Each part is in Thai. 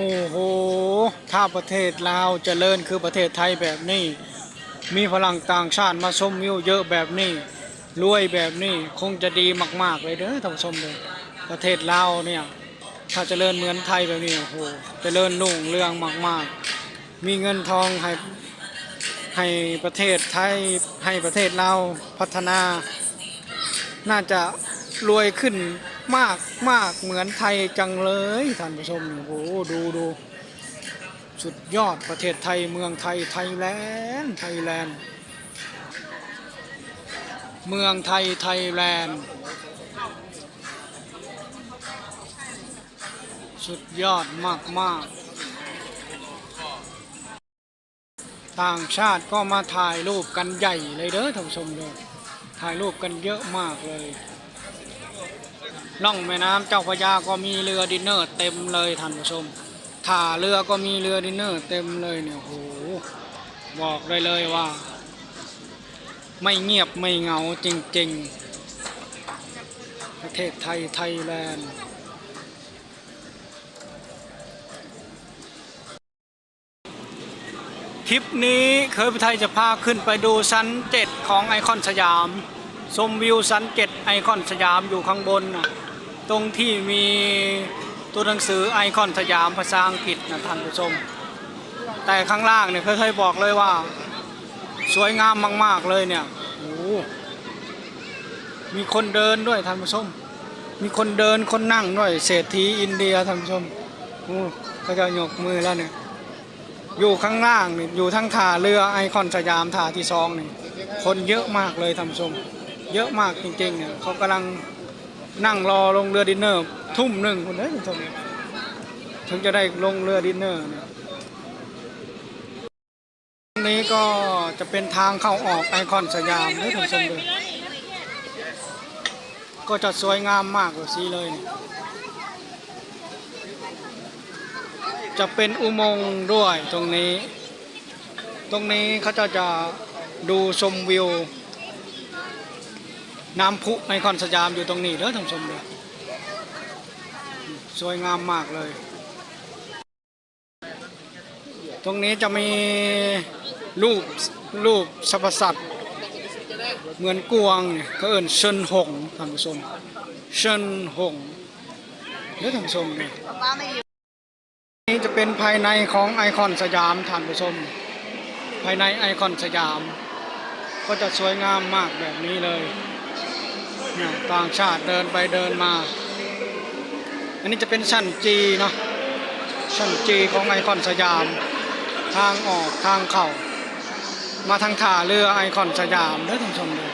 โอ้โห ถ้าประเทศลาวเจริญคือประเทศไทยแบบนี้ มีพลังต่างชาติมาชมวิวเยอะแบบนี้ รวยแบบนี้คงจะดีมาก ๆ เลยเด้อท่านผู้ชมเลยประเทศลาวเนี่ย ถ้าเจริญเหมือนไทยแบบนี้ โอ้โหเจริญรุ่งเรืองมาก ๆ มีเงินทองให้ให้ประเทศไทยให้ประเทศลาวพัฒนา น่าจะรวยขึ้น มากมากเหมือนไทยจังเลยท่านผู้ชมโอ้โหดูดูสุดยอดประเทศไทยเมืองไทยไทยแลนด์ไทยแลนด์เมืองไทยไทยแลนด์สุดยอดมากมากต่างชาติก็มาถ่ายรูปกันใหญ่เลยเด้อท่านผู้ชมเลยถ่ายรูปกันเยอะมากเลย ล่องแม่น้ำเจ้าพระยาก็มีเรือดินเนอร์ เต็มเลยท่านผู้ชมท่าเรือก็มีเรือดินเนอร์เต็มเลยเนี่ยโหบอกได้เลยว่า ไม่เงียบไม่เหงาจริง ๆ ประเทศไทยไทยแลนด์ทริปนี้เคยไปไทยจะพาขึ้นไปดูชั้นเจ็ดของไอคอนสยาม ชมวิวชั้นเจ็ดไอคอนสยามอยู่ข้างบนนะ ตรงที่มีตัวหนังสือไอคอนสยามภาษาอังกฤษนะท่านผู้ชม แต่ข้างล่างเนี่ยเคยๆบอกเลยว่า สวยงามมาก ๆเลยเนี่ยโอ้มีคนเดินด้วยท่านผู้ชม มีคนเดินคนนั่งด้วยเศรษฐีอินเดียท่านผู้ชมโอ้เขาจะยกมือแล้วเนี่ยอยู่ข้างล่างนี่อยู่ทั้งท่าเรือไอคอนสยามท่าที่สองนี่คนเยอะมากเลยท่านผู้ชม เยอะมากจริงๆเนี่ยเขากำลัง นั่งรอลงเรือดินเนอร์ทุ่มหนึ่งคนเด้อท่านผู้ชมถึงจะได้ลงเรือดินเนอร์เนี่ยตรงนี้ก็จะเป็นทางเข้าออกไอคอนสยามเด้อท่านผู้ชมเลยก็จะสวยงามมากกว่าซีเลยเนี่ยจะเป็นอุโมงค์ด้วยตรงนี้ ตรงนี้เขาจะจะดูชมวิว น้ำพุไอคอนสยามอยู่ตรงนี้เด้อท่านผู้ชมเลยสวยงามมากเลย ตรงนี้จะมีรูปรูปสรรพสัตว์เหมือนกวางเนี่ยเขาเอิ่นเชิญหงท่านผู้ชมเชิญหงเด้อท่านผู้ชมเนี่ยนี่จะเป็นภายในของไอคอนสยามท่านผู้ชม ภายในไอคอนสยาม ก็จะสวยงามมากแบบนี้เลย เนี่ยต่างชาติเดินไปเดินมา อันนี้จะเป็นชั้นจีเนาะชั้นจีของไอคอนสยาม ทางออกทางเข้ามาทางท่าเรือไอคอนสยามเด้อท่านผู้ชมเลย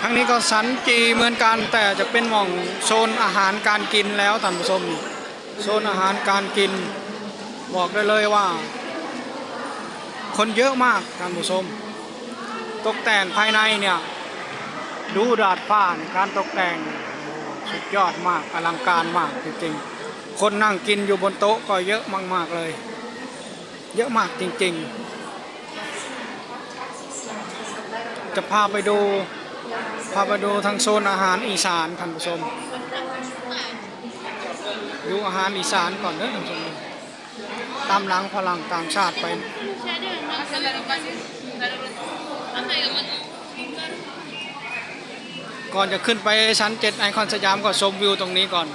ทางนี้ก็สันจีเหมือนกันแต่จะเป็นหม่องโซนอาหารการกินแล้วท่านผู้ชมโซนอาหารการกิน บอกได้เลยว่า คนเยอะมากท่านผู้ชม ตกแต่งภายในเนี่ยดูดาดฟ้านการตกแต่งสุดยอดมากอลังการมากจริงๆ คนนั่งกินอยู่บนโต๊ะก็เยอะมากๆเลย เยอะมากจริงๆ จะพาไปดูพาไปดูทางโซนอาหารอีสานท่านผู้ชมดูอาหารอีสานก่อนเด้อท่านผู้ชมตามหลังพลังต่างชาติไป ก่อนจะขึ้นไปชั้นเจ็ดไอคอนสยามก็ชมวิวตรงนี้ก่อน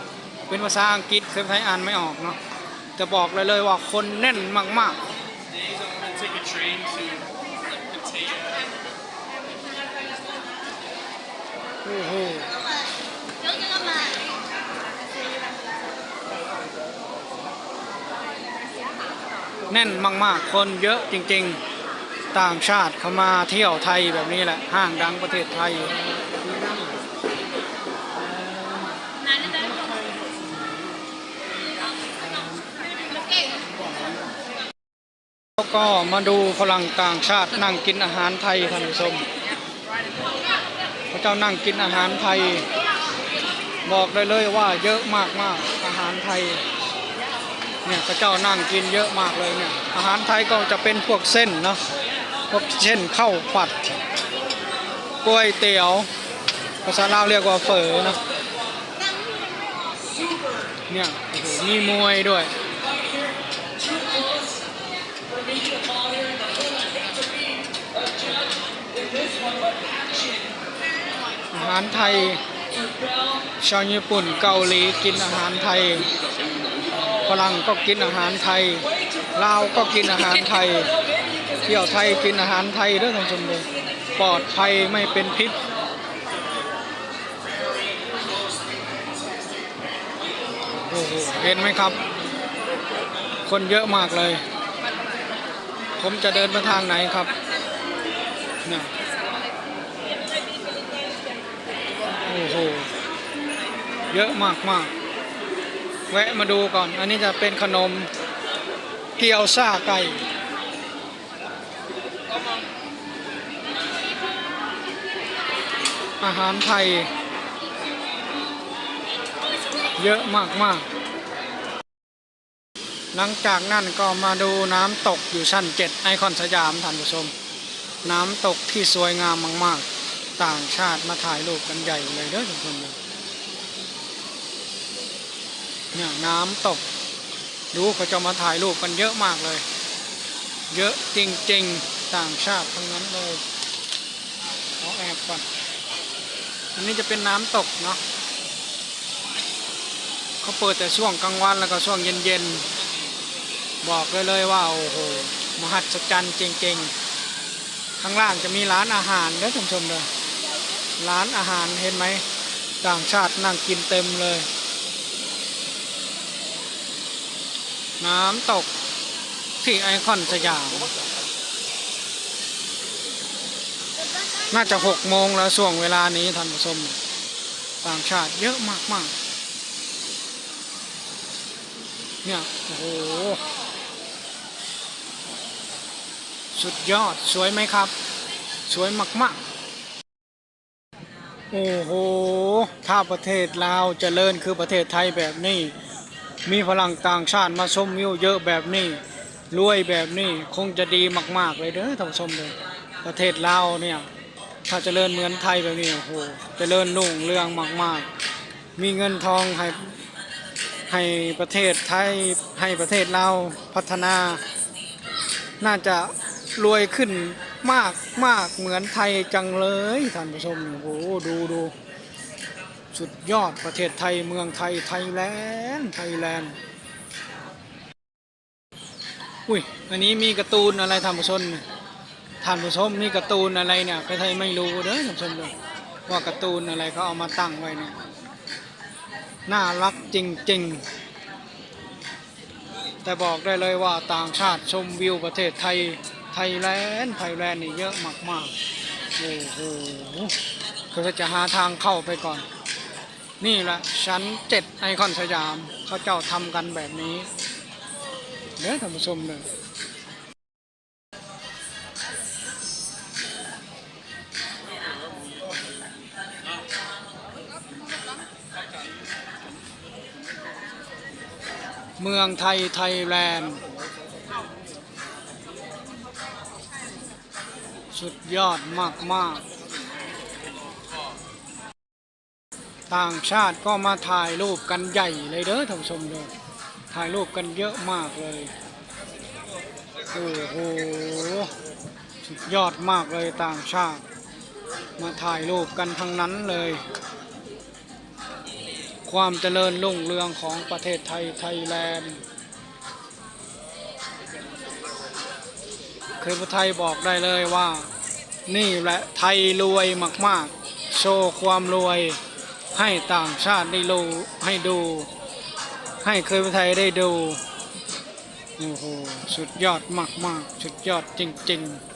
เป็นภาษาอังกฤษเคยไทยอ่านไม่ออกเนาะจะบอกเลยเลยว่าคนแน่นมากๆ โอ้โหแน่นมากๆ คนเยอะจริง ๆ ต่างชาติเขามาเที่ยวไทยแบบนี้แหละ ห้างดังประเทศไทยแล้วก็มาดูฝรั่งต่างชาตินั่งกินอาหารไทยท่านผู้ชมพระเจ้านั่งกินอาหารไทย บอกได้เลยว่าเยอะมากมากอาหารไทยเนี่ยพระเจ้านั่งกินเยอะมากเลยเนี่ยอาหารไทยก็จะเป็นพวกเส้นเนาะ ก็เช่นข้าวผัดก๋วยเตี๋ยวภาษาลาวเรียกว่าเฝอนะเนี่ยมีมวยด้วยอาหารไทย ชาวญี่ปุ่นเกาหลีกินอาหารไทยฝรั่งก็กินอาหารไทยลาวก็กินอาหารไทย ที่ยวไทยกินอาหารไทยเด้วยท่านผู้ชมเลยปลอดภัยไม่เป็นพิษโอ้โหเห็นไหมครับ คนเยอะมากเลย ผมจะเดินไปทางไหนครับเนี่ยโอ้โหเยอะมากมากแวะมาดูก่อน อันนี้จะเป็นขนมเกี๊ยวซ่าไก่ อาหารไทย เยอะมากมากหลังจากนั้นก็มาดูน้ำตกอยู่ชั้นเจ็ดไอคอนสยามท่านผู้ชม น้ำตกที่สวยงามมาก ๆ ต่างชาติมาถ่ายรูปกันใหญ่เลยเด้อทุกคนเลยเนี่ยน้ำตก ดูเขาจะมาถ่ายรูปกันเยอะมากเลย เยอะจริง ๆ ต่างชาติทั้งนั้นเลยขอแอบก่อน อันนี้จะเป็นน้ำตกเนาะเขาเปิดแต่ช่วงกลางวันแล้วก็ช่วงเย็นๆ บอกเลยเลยว่า โอ้โห มหัศจรรย์จริงๆ ข้างล่างจะมีร้านอาหารเด้อท่านผู้ชมเลยร้านอาหารเห็นไหมต่างชาตินั่งกินเต็มเลย น้ำตกที่ไอคอนสยาม น่าจะหกโมงแล้วช่วงเวลานี้ท่านผู้ชมต่างชาติเยอะมากๆ เนี่ย โอ้โห สุดยอดสวยไหมครับ สวยมากๆ โอ้โห ถ้าประเทศลาวเจริญคือประเทศไทยแบบนี้ มีพลังต่างชาติมาชมวิวเยอะแบบนี้รวยแบบนี้คงจะดีมาก ๆ เลยเด้อท่านผู้ชมเลยประเทศลาวเนี่ย ถ้าเจริญเหมือนไทยแบบนี้โอ้โหเจริญรุ่งเรืองมาก ๆ มีเงินทองให้ให้ประเทศไทยให้ประเทศลาพัฒนา น่าจะรวยขึ้นมากมากเหมือนไทยจังเลยท่านผู้ชมโอ้โหดูดูสุดยอดประเทศไทยเมืองไทยไทยแลนด์ไทยแลนด์อุ้ยอันนี้มีการ์ตูนอะไรท่านผู้ชมเนี่ย ท่านผู้ชมนี่การ์ตูนอะไรเนี่ยใครๆไม่รู้เด้อท่านผู้ชมเลยว่าการ์ตูนอะไรเขาเอามาตั้งไว้เนี่ยน่ารักจริง ๆ แต่บอกได้เลยว่าต่างชาติชมวิวประเทศไทยไทยแลนด์ไทยแลนด์นี่เยอะมากๆโอ้โหคือจะหาทางเข้าไปก่อน นี่แหละชั้นเจ็ดไอคอนสยามเขาเจ้าทำกันแบบนี้เด้อท่านผู้ชมเลย เมืองไทย ไทยแลนด์ สุดยอดมากมากต่างชาติก็มาถ่ายรูปกันใหญ่เลยเด้อท่านผู้ชมเลยถ่ายรูปกันเยอะมากเลย โอ้โห สุดยอดมากเลยต่างชาติ มาถ่ายรูปกันทั้งนั้นเลย ความเจริญรุ่งเรืองของประเทศไทยไทยแลนด์เคยพระไทยบอกได้เลยว่า นี่แหละไทยรวยมากๆ โชว์ความรวยให้ต่างชาติได้รู้ให้ดู ให้เคยพระไทยได้ดูโอ้โหสุดยอดมากๆ สุดยอดจริง ๆ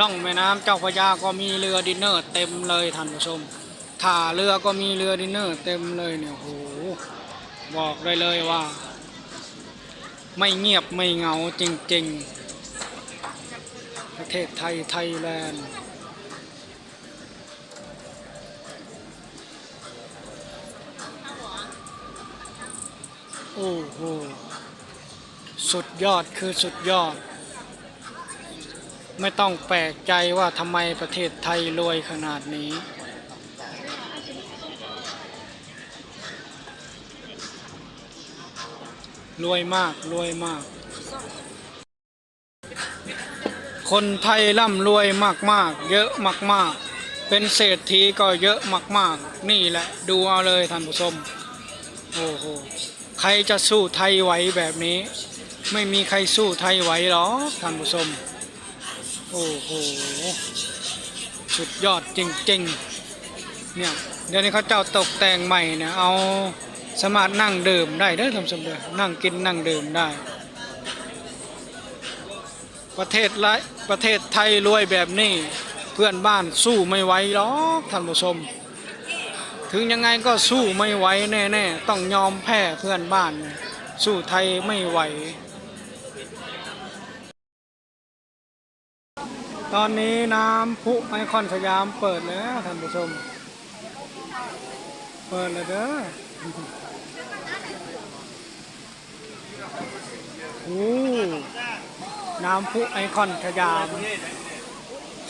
ล่องแม่น้ำเจ้าพระยาก็มีเรือดินเนอร์ เต็มเลยท่านผู้ชมท่าเรือก็มีเรือดินเนอร์ เต็มเลยเนี่ยโอ้โหบอกได้เลยว่า ไม่เงียบไม่เหงาจริง ๆ ประเทศไทยไทยแลนด์โอ้โห สุดยอดคือสุดยอด ไม่ต้องแปลกใจว่าทำไมประเทศไทยรวยขนาดนี้ รวยมากรวยมาก คนไทยร่ำรวยมากมากเยอะมากมากเป็นเศรษฐีก็เยอะมากมากนี่แหละ ดูเอาเลยท่านผู้ชมโอ้โหใครจะสู้ไทยไหวแบบนี้ ไม่มีใครสู้ไทยไหวหรอท่านผู้ชม โอ้โห สุดยอดจริงๆ เนี่ย เดี๋ยวนี้เขาเจ้าตกแต่งใหม่เนี่ย เอาสามารถนั่งดื่มได้เด้อท่านผู้ชมเด้อนั่งกินนั่งดื่มได้ ประเทศไรประเทศไทยรวยแบบนี้ เพื่อนบ้านสู้ไม่ไหวหรอกท่านผู้ชม ถึงยังไงก็สู้ไม่ไหวแน่ๆ ต้องยอมแพ้เพื่อนบ้าน สู้ไทยไม่ไหว ตอนนี้น้ำพุไอคอนสยามเปิดแล้วท่านผู้ชม เปิดเลยเด้อโอ้น้ำพุไอคอนสยาม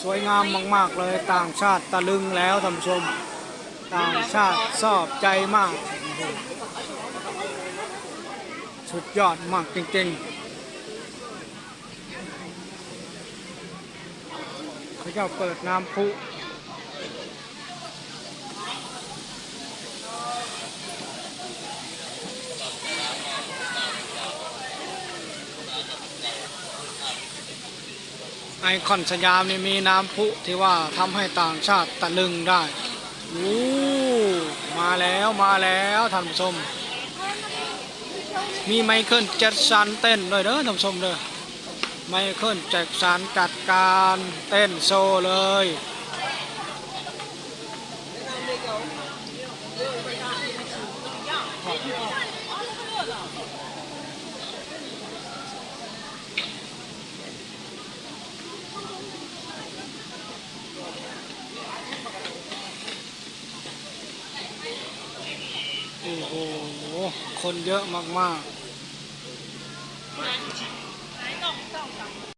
สวยงามมาก ๆ เลยต่างชาติตะลึงแล้วท่านผู้ชม ต่างชาติชอบใจมาก สุดยอดมากจริง ๆ เขาจะเปิดน้ำพุไอคอนสยามนี่มีน้ำพุที่ว่าทำให้ต่างชาติตะลึงได้โอ้มาแล้วมาแล้วท่านผู้ชม มีไมเคิลแจ็คสันเต้นด้วยเด้อท่านผู้ชมเด้อ ไมเคิลแจ็คสันจัดการเต้นโซเลย โอ้โห คนเยอะมาก ๆ